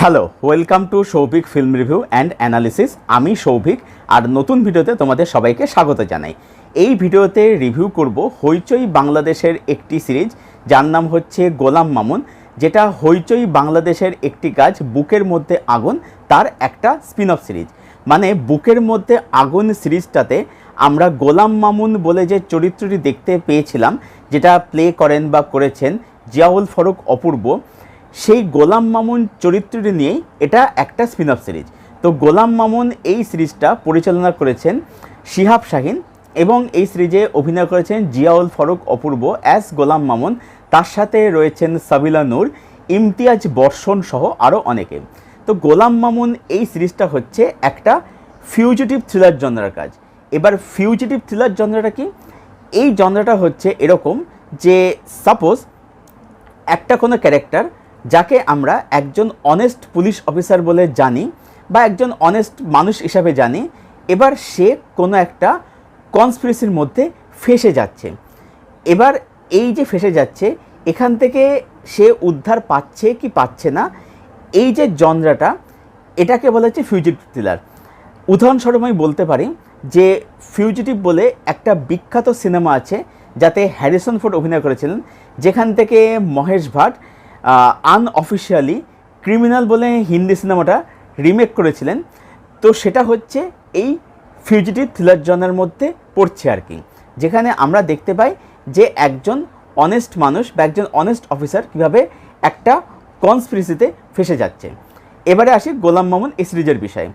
Hello welcome to Souvik film review and analysis আমি সৌভিক আর নতুন ভিডিওতে তোমাদের সবাইকে স্বাগত জানাই। এই ভিডিওতে রিভিউ করব হইচই বাংলাদেশের একটি সিরিজ যার নাম হচ্ছে গোলাম মামুন, যেটা হইচই বাংলাদেশের একটি কাজ বুকের মধ্যে আগুন, তার একটা স্পিন অফ সিরিজ মানে বুকের মধ্যে আগুন সিরিজটাতে আমরা গোলাম মামুন বলে যে চরিত্রটি দেখতে পেয়েছিলাম, যেটা প্লে করেন বা করেছেন জিয়াউল ফরুক অপূর্ব সেই গোলাম মামুন চরিত্রটি নিয়েই এটা একটা স্পিন অফ সিরিজ তো গোলাম মামুন এই সিরিজটা পরিচালনা করেছেন শিহাব শাহিন এবং এই সিরিজে অভিনয় করেছেন জিয়াউল ফারুক অপূর্ব অ্যাস গোলাম মামুন। তার সাথে রয়েছেন সাবিলা নূর, ইমতিয়াজ বর্ষণ সহ আরও অনেকে। তো গোলাম মামুন এই সিরিজটা হচ্ছে একটা ফিউজিটিভ থ্রিলার জনরার কাজ। এবার ফিউজিটিভ থ্রিলার জনরাটা কি? এই জনরাটা হচ্ছে এরকম যে সাপোজ একটা কোনো ক্যারেক্টার যাকে আমরা একজন অনেস্ট পুলিশ অফিসার বলে জানি বা একজন অনেস্ট মানুষ হিসাবে জানি, এবার সে কোনো একটা কনস্পিরেসির মধ্যে ফেসে যাচ্ছে। এবার এই যে ফেসে যাচ্ছে, এখান থেকে সে উদ্ধার পাচ্ছে কি পাচ্ছে না, এই যে জনরাটা, এটাকে বলা হচ্ছে ফিউজিটিভ থ্রিলার উদাহরণস্বরূপ আমি বলতে পারি যে ফিউজিটিভ বলে একটা বিখ্যাত সিনেমা আছে যাতে হ্যারিসন ফোর্ড অভিনয় করেছিলেন, যেখান থেকে মহেশ ভাট আনঅফিসিয়ালি ক্রিমিনাল বলে হিন্দি সিনেমাটা রিমেক করেছিলেন। তো সেটা হচ্ছে এই ফিউজিটিভ থ্রিলার জনের মধ্যে পড়ছে আর কি। যেখানে আমরা দেখতে পাই যে একজন অনেস্ট মানুষ বা একজন অনেস্ট অফিসার কীভাবে একটা কনস্পিরেসিতে ফেসে যাচ্ছে। এবারে আসি গোলাম মামুন এই সিরিজের বিষয়ে।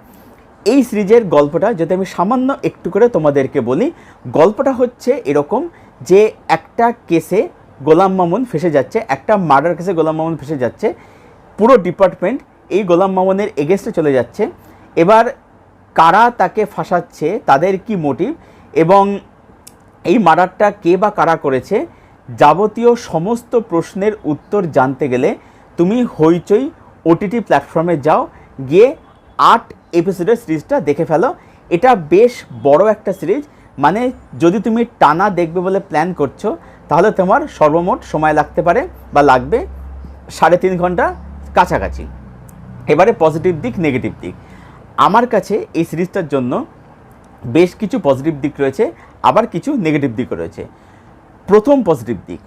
এই সিরিজের গল্পটা যদি আমি সামান্য একটু করে তোমাদেরকে বলি, গল্পটা হচ্ছে এরকম যে একটা কেসে গোলাম মামুন ফেসে যাচ্ছে, একটা মার্ডার কেসে গোলাম মামুন ফেসে যাচ্ছে, পুরো ডিপার্টমেন্ট এই গোলাম মামুনের এগেনস্টে চলে যাচ্ছে। এবার কারা তাকে ফাঁসাচ্ছে, তাদের কি মোটিভ এবং এই মার্ডারটা কে বা কারা করেছে, যাবতীয় সমস্ত প্রশ্নের উত্তর জানতে গেলে তুমি হইচই ওটিটি প্ল্যাটফর্মে যাও, গিয়ে আট এপিসোডের সিরিজটা দেখে ফেলো। এটা বেশ বড় একটা সিরিজ মানে যদি তুমি টানা দেখবে বলে প্ল্যান করছ তাহলে তোমার সর্বমোট সময় লাগতে পারে বা লাগবে সাড়ে তিন ঘণ্টা কাছাকাছি। এবারে পজিটিভ দিক নেগেটিভ দিক। আমার কাছে এই সিরিজটার জন্য বেশ কিছু পজিটিভ দিক রয়েছে, আবার কিছু নেগেটিভ দিক রয়েছে। প্রথম পজিটিভ দিক,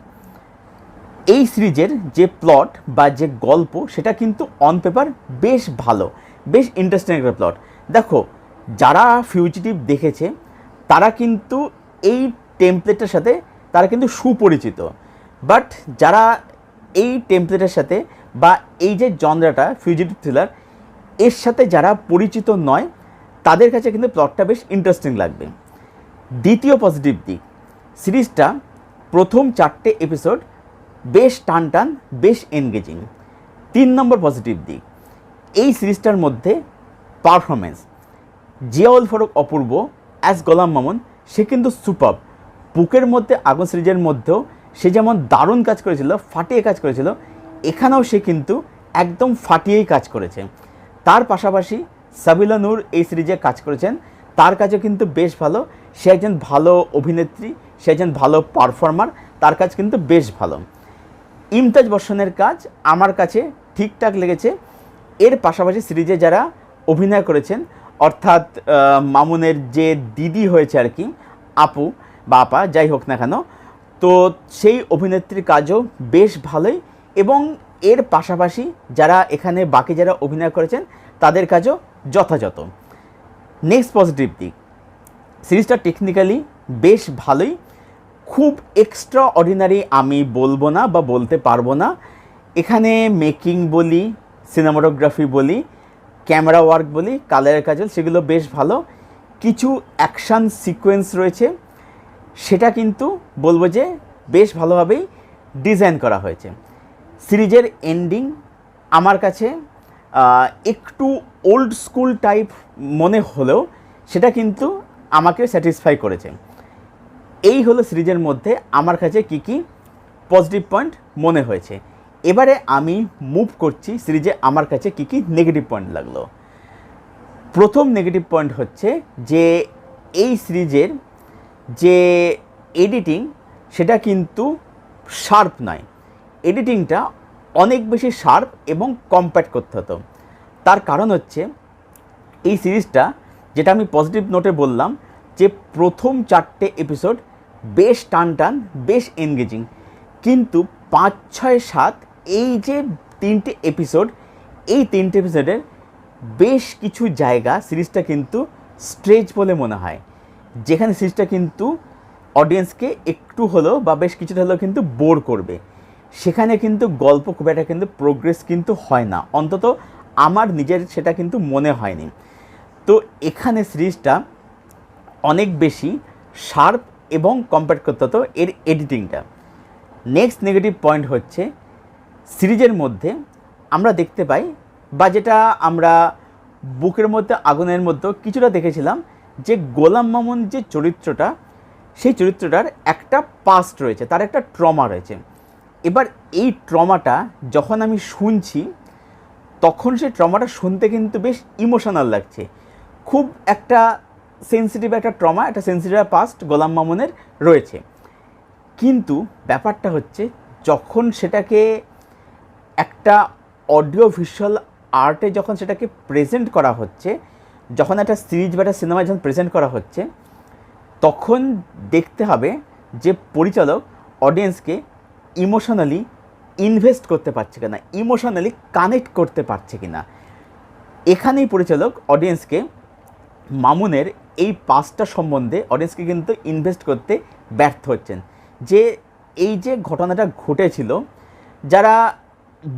এই সিরিজের যে প্লট বা যে গল্প, সেটা কিন্তু অন পেপার বেশ ভালো, বেশ ইন্টারেস্টিং একটা প্লট দেখো, যারা ফিউজিটিভ দেখেছে, তারা কিন্তু এই টেমপ্লেটের সাথে তারা কিন্তু সুপরিচিত। বাট যারা এই টেমপ্লেটের সাথে বা এই যে জনরাটা ফিউজিটিভ থ্রিলার এর সাথে যারা পরিচিত নয়, তাদের কাছে কিন্তু প্লটটা বেশ ইন্টারেস্টিং লাগবে। দ্বিতীয় পজিটিভ দিক, সিরিজটা প্রথম চারটে এপিসোড বেশ টান টান বেশ এনগেজিং তিন নম্বর পজিটিভ দিক, এই সিরিজটার মধ্যে পারফরমেন্স জিয়াউল ফারুক অপূর্ব অ্যাজ গোলাম মামুন, সে কিন্তু সুপার বুকের মধ্যে আগুন সিরিজের মধ্যেও সে যেমন দারুণ কাজ করেছিল, ফাটিয়ে কাজ করেছিল, এখানেও সে কিন্তু একদম ফাটিয়েই কাজ করেছে। তার পাশাপাশি সাবিলা নূর এই সিরিজে কাজ করেছেন। তার কাজও কিন্তু বেশ ভালো। সে একজন ভালো অভিনেত্রী, সে একজন ভালো পারফর্মার, তার কাজ কিন্তু বেশ ভালো। ইমতাজ বর্ষণের কাজ আমার কাছে ঠিকঠাক লেগেছে। এর পাশাপাশি সিরিজে যারা অভিনয় করেছেন, অর্থাৎ মামুনের যে দিদি হয়েছে আর কি, আপু বা আপা যাই হোক না কেন। তো সেই অভিনেত্রীর কাজও বেশ ভালোই এবং এর পাশাপাশি যারা এখানে বাকি যারা অভিনয় করেছেন, তাদের কাজও যথাযথ। নেক্সট পজিটিভ দিক। সিরিজটা টেকনিক্যালি বেশ ভালোই। খুব এক্সট্রা অর্ডিনারি আমি বলব না বা বলতে পারব না। এখানে মেকিং বলি সিনেমাটোগ্রাফি বলি ক্যামেরা ওয়ার্ক বলি কালারের কাজল, সেগুলো বেশ ভালো। কিছু অ্যাকশান সিকোয়েন্স রয়েছে। সেটা কিন্তু বলব যে বেশ ভালোভাবেই ডিজাইন করা হয়েছে। সিরিজের এন্ডিং আমার কাছে একটু ওল্ড স্কুল টাইপ মনে হলেও সেটা কিন্তু আমাকে স্যাটিসফাই করেছে। এই হলো সিরিজের মধ্যে আমার কাছে কি কি পজিটিভ পয়েন্ট মনে হয়েছে। এবারে আমি মুভ করছি, সিরিজে আমার কাছে কি কি নেগেটিভ পয়েন্ট লাগল। প্রথম নেগেটিভ পয়েন্ট হচ্ছে যে এই সিরিজের যে এডিটিং সেটা কিন্তু শার্প নয়। এডিটিংটা অনেক বেশি শার্প এবং কম্প্যাক্ট করতে হতো। তার কারণ হচ্ছে, এই সিরিজটা যেটা আমি পজিটিভ নোটে বললাম, যে প্রথম চারটে এপিসোড বেশ টান টান, বেশ এনগেজিং কিন্তু পাঁচ, ছয়, সাত, এই যে তিনটে এপিসোড এই তিনটে এপিসোডের বেশ কিছু জায়গা সিরিজটা কিন্তু স্ট্রেচ বলে মনে হয়। যেখানে সিরিজটা কিন্তু অডিয়েন্সকে একটু হলেও বা বেশ কিছুটা হলেও কিন্তু বোর করবে। সেখানে কিন্তু গল্প খুব একটা কিন্তু প্রোগ্রেস কিন্তু হয় না। অন্তত আমার নিজের সেটা কিন্তু মনে হয়নি। তো এখানে সিরিজটা অনেক বেশি শার্প এবং কম্পেয়ার করতে হতো এর এডিটিংটা নেক্সট নেগেটিভ পয়েন্ট হচ্ছে সিরিজের মধ্যে আমরা দেখতে পাই বা যেটা আমরা বুকের মধ্যে, আগুনের মধ্যে কিছুটা দেখেছিলাম যে গোলাম মামুন যে চরিত্রটা, সেই চরিত্রটার একটা পাস্ট রয়েছে, তার একটা ট্রমা রয়েছে। এবার এই ট্রমাটা যখন আমি শুনছি, তখন সেই ট্রমাটা শুনতে কিন্তু বেশ ইমোশনাল লাগছে। খুব একটা সেন্সিটিভ একটা ট্রমা একটা সেন্সিটিভ পাস্ট গোলাম মামুনের রয়েছে। কিন্তু ব্যাপারটা হচ্ছে, যখন সেটাকে একটা অডিও ভিজুয়াল আর্টে যখন সেটাকে প্রেজেন্ট করা হচ্ছে যখন একটা সিরিজ বা একটা সিনেমায় যখন প্রেজেন্ট করা হচ্ছে, তখন দেখতে হবে যে পরিচালক অডিয়েন্সকে ইমোশনালি ইনভেস্ট করতে পারছে কিনা ইমোশনালি কানেক্ট করতে পারছে কিনা। এখানেই পরিচালক অডিয়েন্সকে মামুনের এই পাঁচটা সম্বন্ধে অডিয়েন্সকে কিন্তু ইনভেস্ট করতে ব্যর্থ হচ্ছেন। যে এই যে ঘটনাটা ঘটেছিল, যারা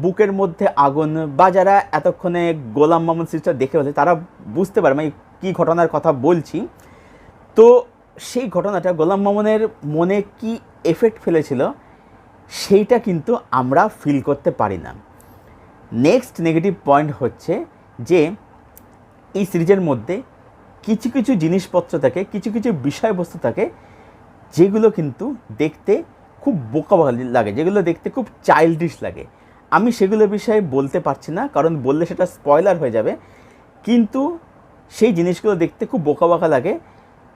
বুকের মধ্যে আগুন বা যারা এতক্ষণে গোলাম মামুন সিরিজটা দেখে বলছে তারা বুঝতে পারে, আমি কী ঘটনার কথা বলছি। তো সেই ঘটনাটা গোলাম মামুনের মনে কি এফেক্ট ফেলেছিল, সেইটা কিন্তু আমরা ফিল করতে পারি না। নেক্সট নেগেটিভ পয়েন্ট হচ্ছে যে, এই সিরিজের মধ্যে কিছু কিছু জিনিসপত্র থাকে, কিছু কিছু বিষয়বস্তু থাকে, যেগুলো কিন্তু দেখতে খুব বোকা লাগে, যেগুলো দেখতে খুব চাইল্ডিশ লাগে। আমি সেগুলো বিষয়ে বলতে পারছি না, কারণ বললে সেটা স্পয়লার হয়ে যাবে। কিন্তু সেই জিনিসগুলো দেখতে খুব বোকা বোকা লাগে।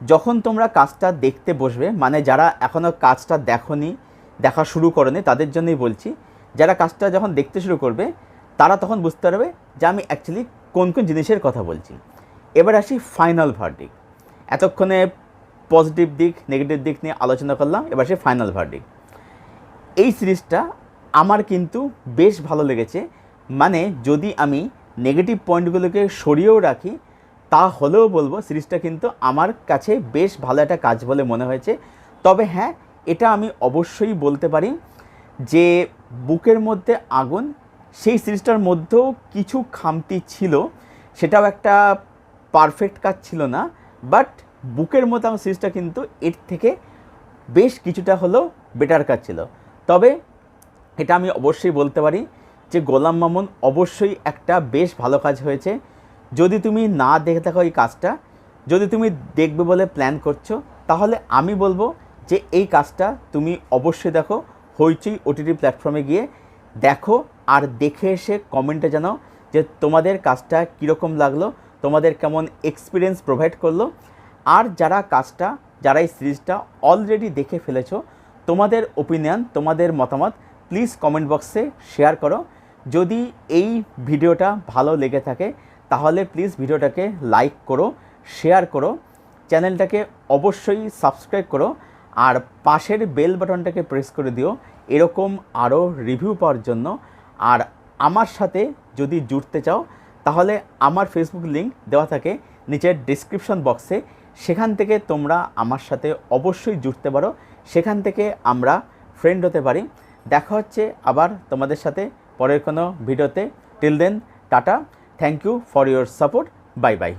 যখন তোমরা কাজটা দেখতে বসবে মানে যারা এখনও কাজটা দেখনি, দেখা শুরু করেনি, তাদের জন্যই বলছি, যারা কাজটা যখন দেখতে শুরু করবে, তারা তখন বুঝতে পারবে যে আমি অ্যাকচুয়ালি কোন কোন জিনিসের কথা বলছি। এবার আসি ফাইনাল ভার্ডিক এতক্ষণে পজিটিভ দিক নেগেটিভ দিক নিয়ে আলোচনা করলাম, এবার আসি ফাইনাল ভার্ডিক এই সিরিজটা আমার কিন্তু বেশ ভালো লেগেছে। মানে যদি আমি নেগেটিভ পয়েন্টগুলোকে সরিয়েও রাখি, তা হলেও বলব সিরিজটা কিন্তু আমার কাছে বেশ ভালো একটা কাজ বলে মনে হয়েছে। তবে হ্যাঁ এটা আমি অবশ্যই বলতে পারি যে বুকের মধ্যে আগুন, সেই সিরিজটার মধ্যেও কিছু খামতি ছিল, সেটাও একটা পারফেক্ট কাজ ছিল না। বাট বুকের মতো আমার সিরিজটা কিন্তু এর থেকে বেশ কিছুটা হলেও বেটার কাজ ছিল। তবে এটা আমি অবশ্যই বলতে পারি যে গোলাম মামুন অবশ্যই একটা বেশ ভালো কাজ হয়েছে। যদি তুমি না দেখে থাকো এই কাজটা, যদি তুমি দেখবে বলে প্ল্যান করছ, তাহলে আমি বলব যে এই কাজটা তুমি অবশ্যই দেখো, হইচই ওটিটি প্ল্যাটফর্মে গিয়ে দেখো আর দেখে এসে কমেন্টে জানাও যে তোমাদের কাজটা কীরকম লাগল, তোমাদের কেমন এক্সপিরিয়েন্স প্রোভাইড করল। আর যারা কাজটা, যারা এই সিরিজটা অলরেডি দেখে ফেলেছো, তোমাদের ওপিনিয়ন তোমাদের মতামত প্লিজ কমেন্ট বক্সে শেয়ার করো। যদি এই ভিডিওটা ভালো লেগে থাকে, তাহলে প্লিজ ভিডিওটাকে লাইক করো শেয়ার করো চ্যানেলটাকে অবশ্যই সাবস্ক্রাইব করো, আর পাশের বেল বাটনটাকে প্রেস করে দিও। এরকম আরও রিভিউ পাওয়ার জন্য। আর আমার সাথে যদি জুড়তে চাও, তাহলে আমার ফেসবুক লিঙ্ক দেওয়া থাকে নিচের ডিসক্রিপশন বক্সে সেখান থেকে তোমরা আমার সাথে অবশ্যই জুড়তে পারো। সেখান থেকে আমরা ফ্রেন্ড হতে পারি। দেখা হচ্ছে আবার তোমাদের সাথে পরের কোনো ভিডিওতে। Till then tata. Thank you for your support bye bye